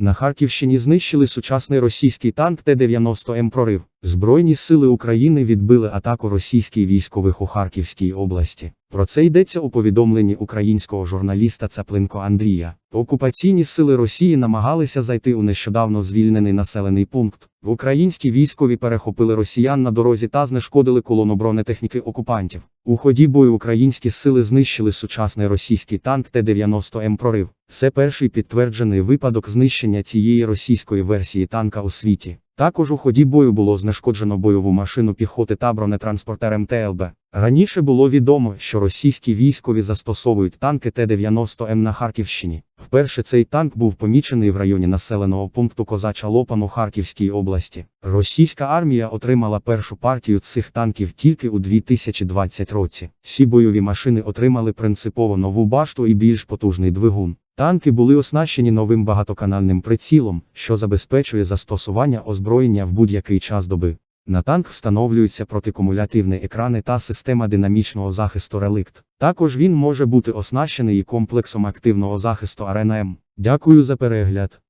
На Харківщині знищили сучасний російський танк Т-90М прорив. Збройні сили України відбили атаку російських військових у Харківській області. Про це йдеться у повідомленні українського журналіста Цаплинко Андрія. Окупаційні сили Росії намагалися зайти у нещодавно звільнений населений пункт. Українські військові перехопили росіян на дорозі та знешкодили колону бронетехніки окупантів. У ході бою українські сили знищили сучасний російський танк Т-90М прорив. Це перший підтверджений випадок знищення цієї російської версії танка у світі. Також у ході бою було знешкоджено бойову машину піхоти та бронетранспортер МТЛБ. Раніше було відомо, що російські військові застосовують танки Т-90М на Харківщині. Вперше цей танк був помічений в районі населеного пункту Козача Лопан у Харківській області. Російська армія отримала першу партію цих танків тільки у 2020 році. Всі бойові машини отримали принципово нову башту і більш потужний двигун. Танки були оснащені новим багатоканальним прицілом, що забезпечує застосування озброєння в будь-який час доби. На танк встановлюються протикумулятивні екрани та система динамічного захисту реликт. Також він може бути оснащений і комплексом активного захисту Арена М. Дякую за перегляд.